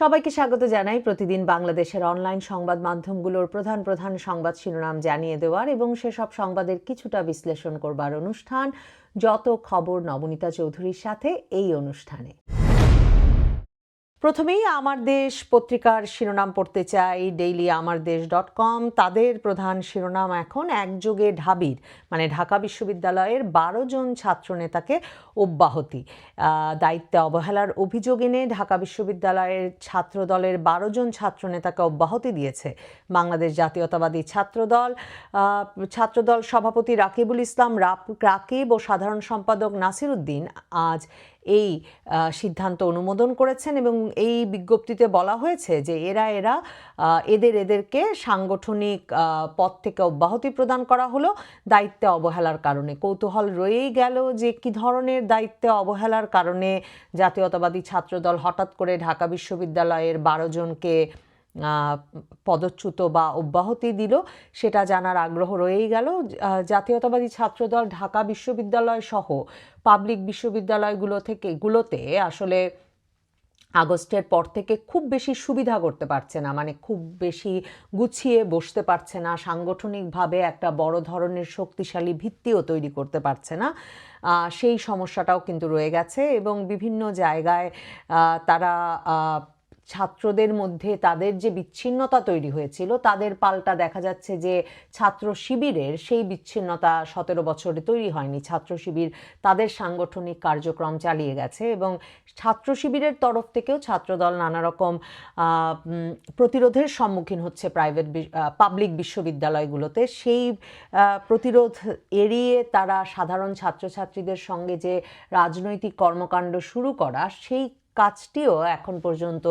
সবাইকে স্বাগত জানাই। প্রতিদিন বাংলাদেশের অনলাইন সংবাদ মাধ্যমগুলোর প্রধান প্রধান সংবাদ শিরোনাম জানিয়ে দেওয়ার এবং সেসব সংবাদের কিছুটা বিশ্লেষণ করবার অনুষ্ঠান। যত খবর নবনীতা চৌধুরীর সাথে এই অনুষ্ঠানে। প্রথমেই আমার দেশ পত্রিকার শিরোনাম পড়তে চাই। ডেইলি আমার দেশ ডট কম তাদের প্রধান শিরোনাম এখন একযোগে ঢাবির। মানে ঢাকা বিশ্ববিদ্যালয়ের বারো জন ছাত্রনেতাকে অব্যাহতি। দায়িত্বে অবহেলার অভিযোগ এনে ঢাকা বিশ্ববিদ্যালয়ের ছাত্রদলের বারো জন ছাত্রনেতাকে অব্যাহতি দিয়েছে বাংলাদেশ জাতীয়তাবাদী ছাত্রদল। ছাত্রদল সভাপতি রাকিবুল ইসলাম রাকিব ও সাধারণ সম্পাদক নাসির উদ্দিন আজ এই সিদ্ধান্ত অনুমোদন করেছেন এবং এই বিজ্ঞপ্তিতে বলা হয়েছে যে এরা এরা এদের, এদেরকে সাংগঠনিক পদ থেকে অব্যাহতি প্রদান করা হলো। দায়িত্বে অবহেলার কারণে। কৌতূহল রয়েই গেল যে কি ধরনের দায়িত্বে অবহেলার কারণে জাতীয়তাবাদী ছাত্রদল হঠাৎ করে ঢাকা বিশ্ববিদ্যালয়ের বারো জনকে পদচ্যুত বা অব্যাহতি দিল, সেটা জানার আগ্রহ রয়েই গেল। জাতীয়তাবাদী ছাত্রদল ঢাকা বিশ্ববিদ্যালয় সহ পাবলিক বিশ্ববিদ্যালয়গুলো থেকে, গুলোতে আসলে আগস্টের পর থেকে খুব বেশি সুবিধা করতে পারছে না মানে খুব বেশি গুছিয়ে বসতে পারছে না, সাংগঠনিকভাবে একটা বড় ধরনের শক্তিশালী ভিত্তিও তৈরি করতে পারছে না। সেই সমস্যাটাও কিন্তু রয়ে গেছে এবং বিভিন্ন জায়গায় তারা ছাত্রদের মধ্যে তাদের যে বিচ্ছিন্নতা তৈরি হয়েছিল, তাদের পাল্টা দেখা যাচ্ছে যে ছাত্র শিবিরের সেই বিচ্ছিন্নতা সতেরো বছরে তৈরি হয়নি। ছাত্র শিবির তাদের সাংগঠনিক কার্যক্রম চালিয়ে গেছে এবং ছাত্র শিবিরের তরফ থেকেও ছাত্রদল নানা রকম প্রতিরোধের সম্মুখীন হচ্ছে প্রাইভেট পাবলিক বিশ্ববিদ্যালয়গুলোতে। সেই প্রতিরোধ এড়িয়ে তারা সাধারণ ছাত্রছাত্রীদের সঙ্গে যে রাজনৈতিক কর্মকাণ্ড শুরু করা, সেই কাজটিও এখন পর্যন্ত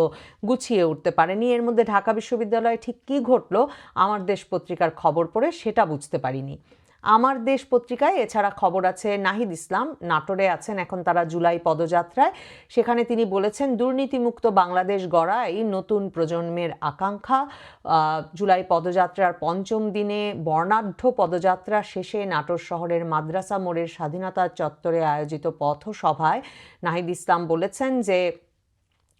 গুছিয়ে উঠতে পারেনি। এর মধ্যে ঢাকা বিশ্ববিদ্যালয়ে ঠিক কী ঘটলো আমার দেশ পত্রিকার খবর পড়ে সেটা বুঝতে পারিনি। আমার দেশ পত্রিকায়, এছাড়া খবর আছে নাহিদ ইসলাম। নাটোরে আছেন এখন তারা জুলাই পদযাত্রায়। সেখানে তিনি বলেছেন, দুর্নীতিমুক্ত বাংলাদেশ গড়াই নতুন প্রজন্মের আকাঙ্ক্ষা। জুলাই পদযাত্রার পঞ্চম দিনে বর্ণাঢ্য পদযাত্রা শেষে নাটোর শহরের মাদ্রাসা মোড়ের স্বাধীনতা চত্বরে আয়োজিত পথসভায় নাহিদ ইসলাম বলেছেন যে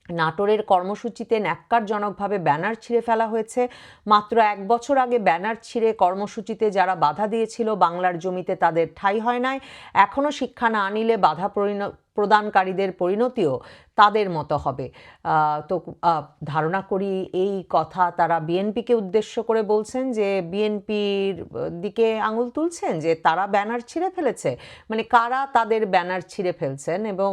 নাটোরের কর্মসূচিতে ন্যাক্কারজনকভাবে ব্যানার ছিঁড়ে ফেলা হয়েছে। মাত্র এক বছর আগে ব্যানার ছিঁড়ে কর্মসূচিতে যারা বাধা দিয়েছিল, বাংলার জমিতে তাদের ঠাঁই হয় নাই। এখনও শিক্ষা না আনিলে বাধা প্রদানকারীদের পরিণতিও তাদের মতো হবে। তো ধারণা করি এই কথা তারা বিএনপিকে উদ্দেশ্য করে বলছেন যে বিএনপির দিকে আঙুল তুলছেন যে তারা ব্যানার ছিঁড়ে ফেলেছে। মানে কারা তাদের ব্যানার ছিঁড়ে ফেলছেন এবং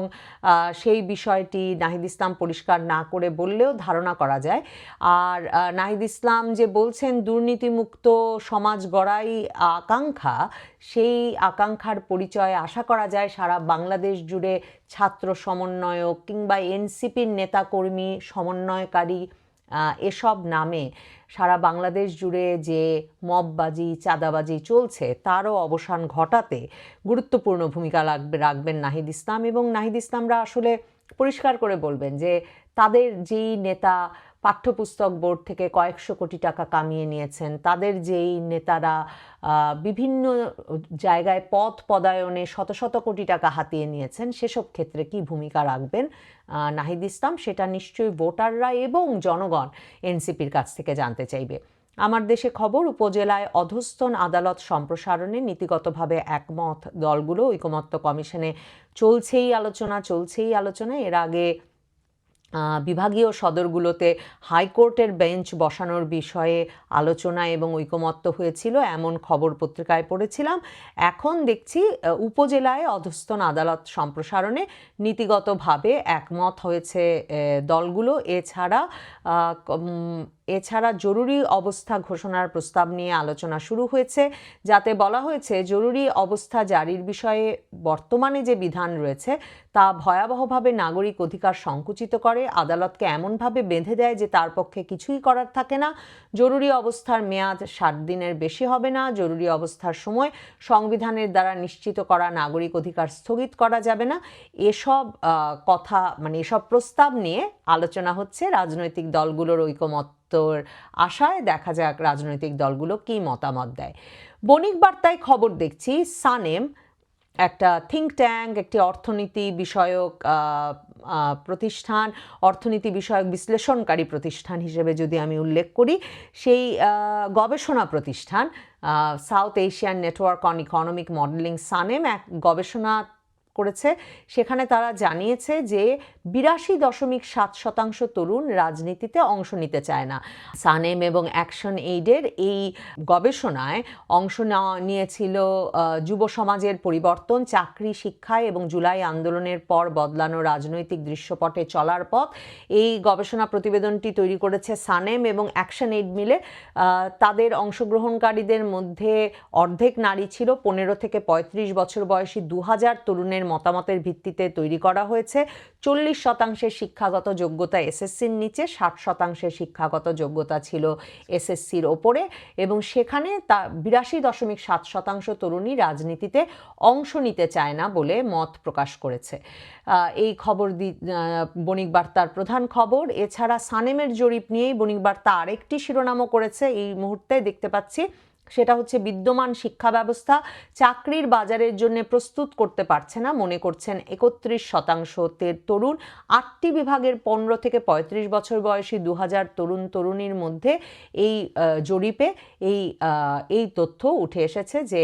সেই বিষয়টি নাহিদ ইসলাম পরিষ্কার না করে বললেও ধারণা করা যায়। আর নাহিদ ইসলাম যে বলছেন দুর্নীতিমুক্ত সমাজ গড়াই আকাঙ্ক্ষা, সেই আকাঙ্ক্ষার পরিচয় আশা করা যায় সারা বাংলাদেশ জুড়ে ছাত্র সমন্বয়ক কিংবা এনসিপির নেতাকর্মী, সমন্বয়কারী এসব নামে সারা বাংলাদেশ জুড়ে যে মববাজি, চাঁদাবাজি চলছে, তারও অবসান ঘটাতে গুরুত্বপূর্ণ ভূমিকা লাগবে, রাখবেন নাহিদ ইসলাম এবং নাহিদ ইসলামরা আসলে পরিষ্কার করে বলবেন যে তাদের যেই নেতা পাঠ্যপুস্তক বোর্ড থেকে কয়েকশো কোটি টাকা কামিয়ে নিয়েছেন। তাদের যেই নেতারা বিভিন্ন জায়গায় পদ পদায়নে শত শত কোটি টাকা হাতিয়ে নিয়েছেন, সেসব ক্ষেত্রে কি ভূমিকা রাখবেন নাহিদ ইসলাম, সেটা নিশ্চয়ই ভোটাররা এবং জনগণ এনসিপির কাছ থেকে জানতে চাইবে। আমার দেশে খবর, উপজেলায় অধস্তন আদালত সম্প্রসারণে নীতিগতভাবে একমত দলগুলো, ঐকমত্য কমিশনে চলছেই আলোচনা চলছেই আলোচনা। এর আগে বিভাগীয় সদরগুলোতে হাইকোর্টের বেঞ্চ বসানোর বিষয়ে আলোচনা এবং ঐকমত্য হয়েছিল, এমন খবর পত্রিকায় পড়েছিলাম। এখন দেখছি উপজেলায় অধস্তন আদালত সম্প্রসারণে নীতিগতভাবে একমত হয়েছে দলগুলো। এছাড়া এছাড়া জরুরি অবস্থা ঘোষণার প্রস্তাব নিয়ে আলোচনা শুরু হয়েছে, যাতে বলা হয়েছে জরুরি অবস্থা জারির বিষয়ে বর্তমানে যে বিধান রয়েছে, তা ভয়াবহভাবে নাগরিক অধিকার সংকুচিত করে, আদালতকে এমনভাবে বেঁধে দেয় যে তার পক্ষে কিছুই করার থাকে না। জরুরি অবস্থার মেয়াদ ষাট দিনের বেশি হবে না, জরুরি অবস্থার সময় সংবিধানের দ্বারা নিশ্চিত করা নাগরিক অধিকার স্থগিত করা যাবে না। এসব কথা মানে এসব প্রস্তাব নিয়ে আলোচনা হচ্ছে রাজনৈতিক দলগুলোর ঐকমত্যর আশায় দেখা যাক রাজনৈতিক দলগুলো কী মতামত দেয়। বণিক বার্তায় খবর দেখছি, সানেম একটা থিঙ্ক ট্যাঙ্ক একটি অর্থনীতি বিষয়ক প্রতিষ্ঠান, অর্থনীতি বিষয়ক বিশ্লেষণকারী প্রতিষ্ঠান হিসেবে যদি আমি উল্লেখ করি, সেই গবেষণা প্রতিষ্ঠান South Asian network on economic modelling SANEM এক গবেষণা করেছে। সেখানে তারা জানিয়েছে যে বিরাশি দশমিক সাত শতাংশ তরুণ রাজনীতিতে অংশ নিতে চায় না। সানেম এবং অ্যাকশন এইডের এই গবেষণায় অংশ নেওয়া নিয়েছিল যুব সমাজের পরিবর্তন, চাকরি শিক্ষায় এবং জুলাই আন্দোলনের পর বদলানো রাজনৈতিক দৃশ্যপটে চলার পথ। এই গবেষণা প্রতিবেদনটি তৈরি করেছে সানেম এবং অ্যাকশন এইড মিলে তাদের অংশগ্রহণকারীদের মধ্যে অর্ধেক নারী ছিল। পনেরো থেকে পঁয়ত্রিশ বছর বয়সী দু হাজার তরুণের মতামতের ভিত্তিতে তৈরি করা হয়েছে। চল্লিশ শতাংশের শিক্ষাগত যোগ্যতা এসএসসির নিচে, ষাট শতাংশের শিক্ষাগত যোগ্যতা ছিল এসএসসির ওপরে এবং সেখানে তা বিরাশি দশমিক সাত শতাংশ তরুণী রাজনীতিতে অংশ নিতে চায় না বলে মত প্রকাশ করেছে। এই খবর দি বণিক বার্তার প্রধান খবর। এছাড়া সানেমের জরিপ নিয়েই বণিক বার্তা আরেকটি শিরোনামও করেছে। এই মুহূর্তে দেখতে পাচ্ছি সেটা হচ্ছে বিদ্যমান শিক্ষা ব্যবস্থা। চাকরির বাজারের জন্য প্রস্তুত করতে পারছে না, মনে করছেন একত্রিশ শতাংশ তরুণ। আটটি বিভাগের পনেরো থেকে পঁয়ত্রিশ বছর বয়সী দু হাজার তরুণ তরুণীর মধ্যে এই জরিপে এই এই তথ্য উঠে এসেছে যে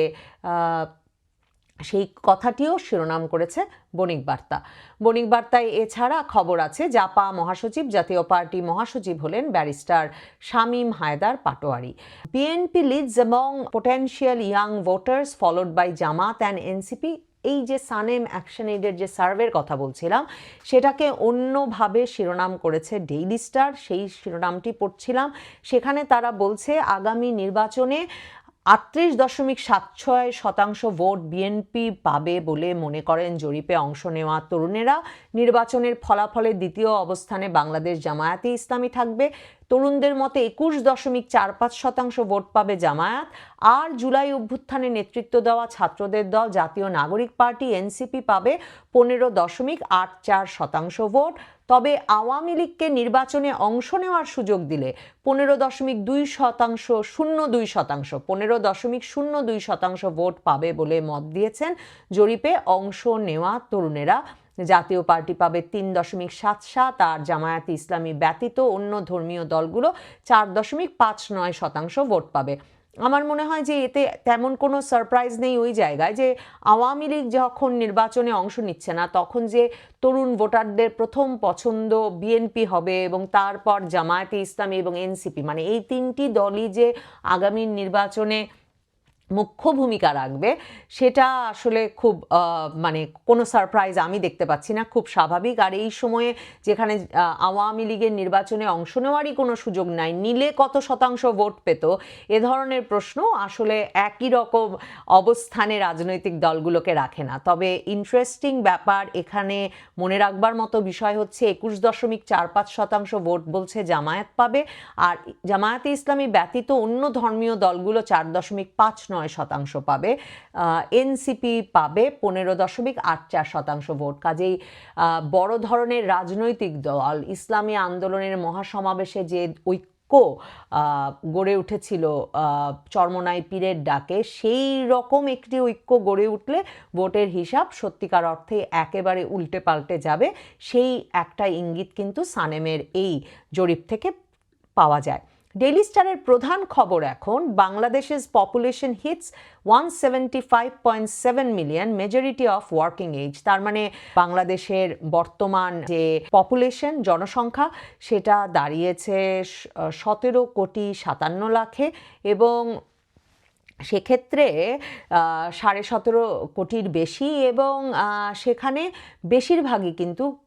সেই কথাটিও শিরোনাম করেছে বণিক বার্তা। বণিক বার্তায় এছাড়া খবর আছে, জাপা মহাসচিব, জাতীয় পার্টি মহাসচিব হলেন barrister Shamim Haider Patwari. BNP leads এবং potential young voters followed by Jamaat and NCP এই যে সানেম অ্যাকশন এইডের যে সার্ভের কথা বলছিলাম, সেটাকে অন্যভাবে শিরোনাম করেছে ডেইলি স্টার সেই শিরোনামটি পড়ছিলাম। সেখানে তারা বলছে, আগামী নির্বাচনে আটত্রিশ দশমিক সাত ছয় শতাংশ ভোট বিএনপি পাবে বলে মনে করেন জরিপে অংশ নেওয়া তরুণেরা। নির্বাচনের ফলাফলে দ্বিতীয় অবস্থানে বাংলাদেশ জামায়াতে ইসলামী থাকবে। তরুণদের মতে একুশ দশমিক চার পাঁচ শতাংশ ভোট পাবে জামায়াত। আর জুলাই অভ্যুত্থানে নেতৃত্ব দেওয়া ছাত্রদের দল, জাতীয় নাগরিক পার্টি এনসিপি পাবে পনেরো দশমিক আট চার শতাংশ ভোট। তবে আওয়ামী লীগকে নির্বাচনে অংশ নেওয়ার সুযোগ দিলে পনেরো দশমিক দুই শতাংশ শূন্য দুই শতাংশ, পনেরো দশমিক শূন্য দুই শতাংশ ভোট পাবে বলে মত দিয়েছেন জরিপে অংশ নেওয়া তরুণেরা। জাতীয় পার্টি পাবে তিন দশমিক সাত সাত, আর জামায়াতে ইসলামী ব্যতীত অন্য ধর্মীয় দলগুলো চার দশমিক পাঁচ নয় শতাংশ ভোট পাবে। আমার মনে হয় যে এতে তেমন কোনো সারপ্রাইজ নেই ওই জায়গায় যে আওয়ামী লীগ যখন নির্বাচনে অংশ নিচ্ছে না, তখন যে তরুণ ভোটারদের প্রথম পছন্দ বিএনপি হবে এবং তারপর জামায়াতে ইসলামী এবং এনসিপি মানে এই তিনটি দলই যে আগামী নির্বাচনে মুখ্য ভূমিকা রাখবে, সেটা আসলে খুব মানে কোনো সারপ্রাইজ আমি দেখতে পাচ্ছি না, খুব স্বাভাবিক। আর এই সময়ে যেখানে আওয়ামী লীগের নির্বাচনে অংশ নেওয়ারই কোনো সুযোগ নাই, নিলে কত শতাংশ ভোট পেত? এ ধরনের প্রশ্ন আসলে একই রকম অবস্থানে রাজনৈতিক দলগুলোকে রাখে না। তবে ইন্টারেস্টিং ব্যাপার এখানে মনে রাখবার মতো বিষয় হচ্ছে, একুশ দশমিক চার পাঁচ শতাংশ ভোট বলছে জামায়াত পাবে। আর জামায়াতে ইসলামী ব্যতীত অন্য ধর্মীয় দলগুলো চার দশমিক পাঁচ নয় শতাংশ পাবে। এনসিপি পাবে পনেরো দশমিক আট চার শতাংশ ভোট। কাজেই বড় ধরনের রাজনৈতিক দল, ইসলামী আন্দোলনের মহাসমাবেশে যে ঐক্য গড়ে উঠেছিল চরমনাই পীরের ডাকে, সেই রকম একটি ঐক্য গড়ে উঠলে ভোটের হিসাব সত্যিকার অর্থে একেবারে উল্টে পাল্টে যাবে। সেই একটা ইঙ্গিত কিন্তু সানেমের এই জরিপ থেকে পাওয়া যায়। ডেইলি স্টারের প্রধান খবর এখন বাংলাদেশের population hits one seventy five point seven million majority of working age তার মানে বাংলাদেশের বর্তমান যে পপুলেশন জনসংখ্যা, সেটা দাঁড়িয়েছে সতেরো কোটি সাতান্ন লাখে এবং সেক্ষেত্রে সাড়ে সতেরো কোটির বেশি এবং সেখানে বেশিরভাগই কিন্তু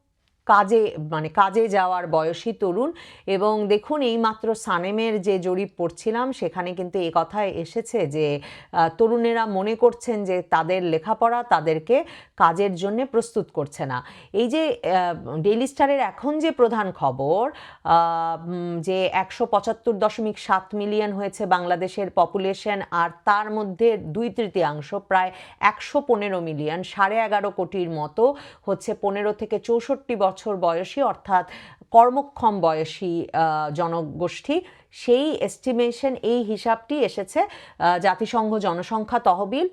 কাজে মানে কাজে যাওয়ার বয়সী তরুণ। এবং দেখুন, এইমাত্র সানেমের যে জরিপ পড়ছিলাম, সেখানে কিন্তু এই কথায় এসেছে যে তরুণেরা মনে করছেন যে, তাদের লেখাপড়া তাদেরকে কাজের জন্য প্রস্তুত করছে না। এই যে ডেইলি স্টারের এখন যে প্রধান খবর যে একশো পঁচাত্তর দশমিক সাত মিলিয়ন হয়েছে বাংলাদেশের পপুলেশন, আর তার মধ্যে দুই তৃতীয়াংশ প্রায় একশো পনেরো মিলিয়ন, সাড়ে এগারো কোটির মতো হচ্ছে পনেরো থেকে চৌষট্টি বছর বয়সী অর্থাৎ কর্মক্ষম বয়সী জনগোষ্ঠী সেই এস্টিমেশন এই হিসাবটি এসেছে জাতিসংঘ জনসংখ্যা তহবিল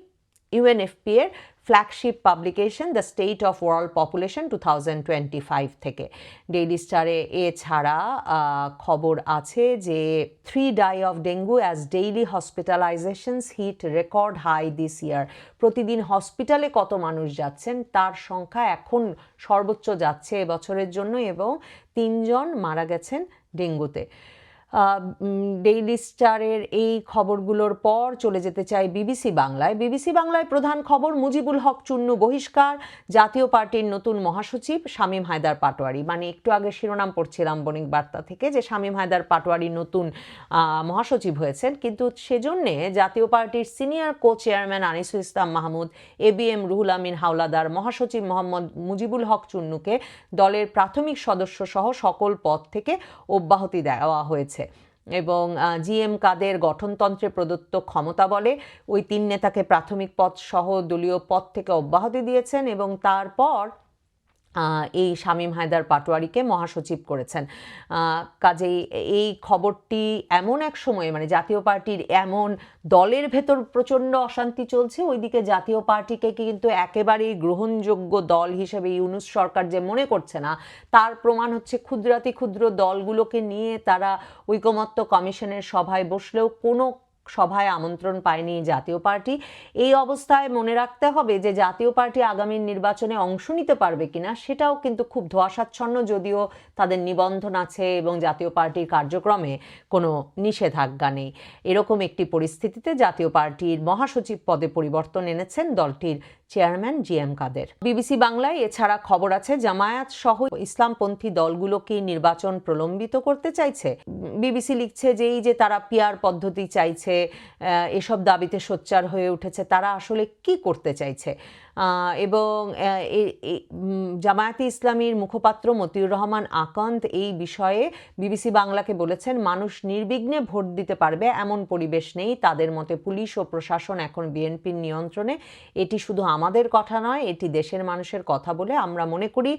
ইউএনএফপি এর flagship publication the state of world population two thousand twenty five থেকে। ডেইলি স্টারে এছাড়া খবর আছে যে three die of dengue as daily hospitalisations hit record high this year প্রতিদিন হসপিটালে কত মানুষ যাচ্ছেন, তার সংখ্যা এখন সর্বোচ্চ যাচ্ছে এবছরের জন্য এবং তিনজন মারা গেছেন ডেঙ্গুতে ডেইলি স্টারের এই খবরগুলোর পর চলে যেতে চাই বিবিসি বাংলায়। বিবিসি বাংলায় প্রধান খবর মুজিবুল হক চুন্নু বহিষ্কার। জাতীয় পার্টির নতুন মহাসচিব শামীম হায়দার পাটোয়ারি। মানে একটু আগে শিরোনাম পড়ছিলাম বণিক বার্তা থেকে যে শামীম হায়দার পাটোয়ারি নতুন মহাসচিব হয়েছেন। কিন্তু সেজন্যে জাতীয় পার্টির senior co chairman Anisul Islam Mahmud A B M Ruhul Amin Howlader মহাসচিব মোহাম্মদ মুজিবুল হক চুন্নুকে দলের প্রাথমিক সদস্য সহ সকল পদ থেকে অব্যাহতি দেওয়া হয়েছে। এবং জিএম কাদের গঠনতন্ত্রে প্রদত্ত ক্ষমতা বলে ওই তিন নেতাকে প্রাথমিক পদ সহ দলীয় পদ থেকে অব্যাহতি দিয়েছেন এবং তারপর এই শামীম হায়দার পাটোয়ারিকে মহাসচিব করেছেন। কাজেই এই খবরটি এমন এক সময়ে মানে জাতীয় পার্টির এমন দলের ভেতর প্রচণ্ড অশান্তি চলছে, ওইদিকে জাতীয় পার্টিকে কিন্তু একেবারেই গ্রহণযোগ্য দল হিসেবে ইউনুস সরকার যে মনে করছে না, তার প্রমাণ হচ্ছে ক্ষুদ্রাতি ক্ষুদ্র দলগুলোকে নিয়ে তারা ঐকমত্য কমিশনের সভায় বসলেও কোনো সভায় আমন্ত্রণ পায়নি জাতীয় পার্টি। এই অবস্থায় মনে রাখতে হবে যে জাতীয় পার্টি আগামী নির্বাচনে অংশ নিতে পারবে কিনা, সেটাও কিন্তু খুব ধোয়াশাচ্ছন্ন, যদিও তাদের নিবন্ধন আছে এবং জাতীয় পার্টির কার্যক্রমে কোনো নিষেধাজ্ঞা নেই। এরকম একটি পরিস্থিতিতে জাতীয় পার্টির মহাসচিব পদে পরিবর্তন এনেছেন দলটির chairman G M Quader. BBC বাংলায় এছাড়া খবর আছে, জামায়াত সহ ইসলামপন্থী দলগুলোকে নির্বাচন প্রলম্বিত করতে চাইছে। বিবিসি লিখছে যে এই যে তারা পিয়ার পদ্ধতি চাইছে এসব দাবিতে সোচ্চার হয়ে উঠেছে, তারা আসলে কি করতে চাইছে? এবং জামায়াতে ইসলামীর মুখপাত্র মতিউর রহমান আকন্দ এই বিষয়ে বিবিসি বাংলাকে বলেছেন, মানুষ নির্বিঘ্নে ভোট দিতে পারবে, এমন পরিবেশ নেই। তাদের মতে পুলিশ ও প্রশাসন এখন বিএনপির নিয়ন্ত্রণে। এটি শুধু আমাদের কথা নয়, এটি দেশের মানুষের কথা বলে আমরা মনে করি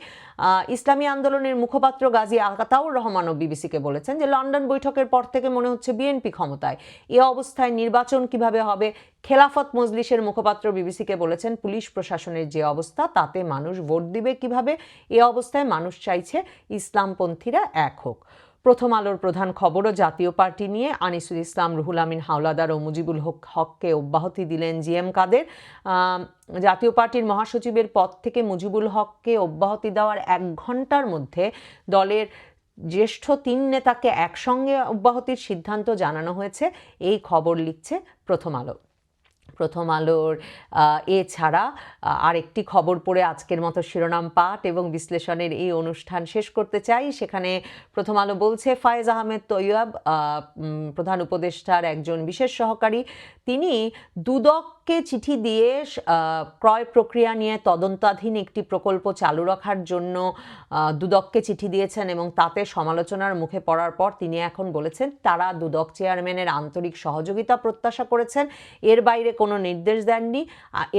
ইসলামী আন্দোলনের মুখপাত্র গাজী আকাতাউর রহমানও বিবিসিকে বলেছেন যে লন্ডন বৈঠকের পর থেকে মনে হচ্ছে বিএনপি ক্ষমতায়। এ অবস্থায় নির্বাচন কীভাবে হবে খেলাফত মজলিসের মুখপাত্র বিবিসিকে বলেছেন, পুলিশ প্রশাসনের যে অবস্থা, তাতে মানুষ ভোট দিবে কীভাবে? এ অবস্থায় মানুষ চাইছে ইসলামপন্থীরা এক হোক। প্রথম আলোর প্রধান খবরও জাতীয় পার্টি নিয়ে আনিসুল ইসলাম, রুহুল আমিন, হাওলাদার ও মুজিবুল হক হককে অব্যাহতি দিলেন জিএম কাদের। জাতীয় পার্টির মহাসচিবের পদ থেকে মুজিবুল হককে অব্যাহতি দেওয়ার এক ঘণ্টার মধ্যে দলের জ্যেষ্ঠ তিন নেতাকে একসঙ্গে অব্যাহতির সিদ্ধান্ত জানানো হয়েছে। এই খবর লিখছে প্রথম আলো। প্রথম আলোর এছাড়া আরেকটি খবর পড়ে আজকের মতো শিরোনাম পাঠ এবং বিশ্লেষণের এই অনুষ্ঠান শেষ করতে চাই। সেখানে প্রথম আলো বলছে, ফায়েজ আহমেদ তৈয়ব প্রধান উপদেষ্টার একজন বিশেষ সহকারী। তিনি দুদককে চিঠি দিয়ে ক্রয় প্রক্রিয়া নিয়ে তদন্তাধীন একটি প্রকল্প চালু রাখার জন্য দুদককে চিঠি দিয়েছেন এবং তাতে সমালোচনার মুখে পড়ার পর তিনি এখন বলেছেন, তারা দুদক চেয়ারম্যানের আন্তরিক সহযোগিতা প্রত্যাশা করেছেন। এর বাইরে কোনো নির্দেশ দেননি।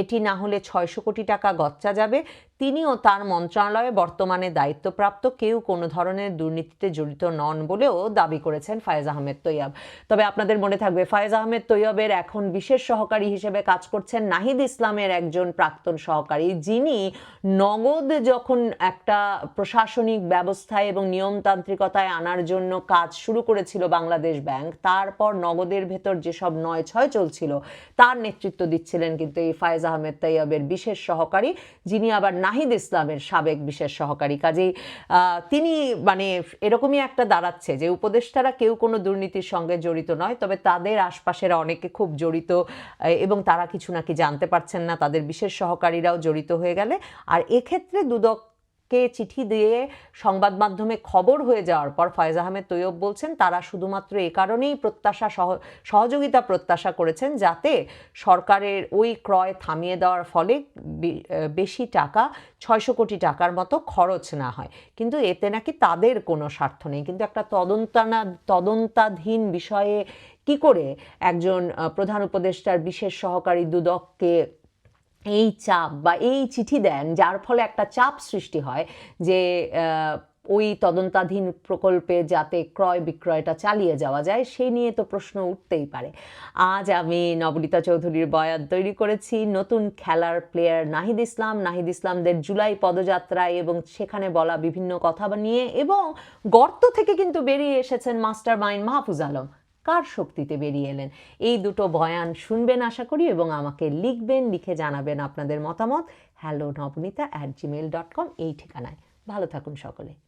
এটি না হলে ছয়শো কোটি টাকা গচ্চা যাবে। তিনি ও তার মন্ত্রণালয়ে বর্তমানে দায়িত্বপ্রাপ্ত। কেউ কোনো ধরনের দুর্নীতিতে জড়িত নন বলেও দাবি করেছেন ফায়েজ আহমেদ তৈয়ব। তবে আপনাদের মনে থাকবে, ফায়েজ আহমেদ তৈয়বের এখন বিশেষ সহকারী হিসেবে কাজ করছেন নাহিদ ইসলামের একজন প্রাক্তন সহকারী, যিনি নগদ যখন একটা প্রশাসনিক ব্যবস্থায় এবং নিয়মতান্ত্রিকতায় আনার জন্য কাজ শুরু করেছিল বাংলাদেশ ব্যাংক, তারপর নগদের ভেতর যেসব নয় ছয় চলছিল, তার নেতৃত্ব দিচ্ছিলেন কিন্তু এই ফায়েজ আহমেদ তৈয়বের বিশেষ সহকারী, যিনি আবার নাহিদ ইসলামের সাবেক বিশেষ সহকারী। কাজেই তিনি মানে এরকমই একটা দাঁড়াচ্ছে যে উপদেষ্টারা কেউ কোনো দুর্নীতির সঙ্গে জড়িত নয়, তবে তাদের আশপাশের অনেকে খুব জড়িত এবং তারা কিছু নাকি জানতে পারছেন না, তাদের বিশেষ সহকারীরাও জড়িত হয়ে গেলে। আর এক্ষেত্রে দুদক কে চিঠি দিয়ে সংবাদ মাধ্যমে খবর হয়ে যাওয়ার পর ফয়েজ আহমেদ তৈয়ব বলছেন, তারা শুধুমাত্র এ কারণেই প্রত্যাশা সহ, সহযোগিতা প্রত্যাশা করেছেন যাতে সরকারের ওই ক্রয় থামিয়ে দেওয়ার ফলে বেশি টাকা, ছয়শো কোটি টাকার মতো খরচ না হয়। কিন্তু এতে নাকি তাদের কোনো স্বার্থ নেই। কিন্তু একটা তদন্তানা, তদন্তাধীন বিষয়ে কি করে একজন প্রধান উপদেষ্টার বিশেষ সহকারী দুদককে এই চাপ বা এই চিঠি দেন, যার ফলে একটা চাপ সৃষ্টি হয় যে ওই তদন্তাধীন প্রকল্পে যাতে ক্রয় বিক্রয়টা চালিয়ে যাওয়া যায় সেই নিয়ে তো প্রশ্ন উঠতেই পারে। আজ আমি নবনীতা চৌধুরীর বয়ান তৈরি করেছি। নতুন খেলার প্লেয়ার নাহিদ ইসলাম। নাহিদ ইসলামদের জুলাই পদযাত্রায় এবং সেখানে বলা বিভিন্ন কথা নিয়ে এবং গর্ত থেকে কিন্তু বেরিয়ে এসেছেন মাস্টার মাইন্ড মাহফুজ আলম। কার শক্তিতে বেরিয়ে এলেন? এই দুটো বয়ান শুনবেন আশা করি এবং আমাকে লিখবেন, লিখে জানাবেন আপনাদের মতামত। Hello Nabanita at Gmail dot com এই ঠিকানায়। ভালো থাকুন সকলে।